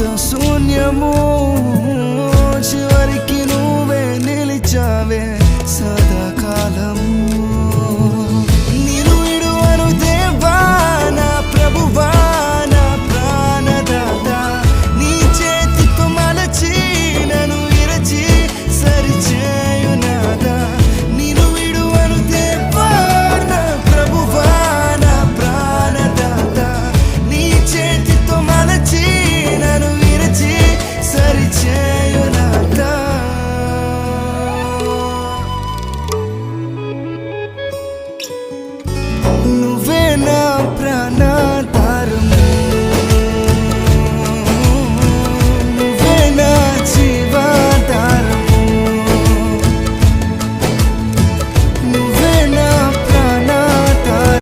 శూన్యము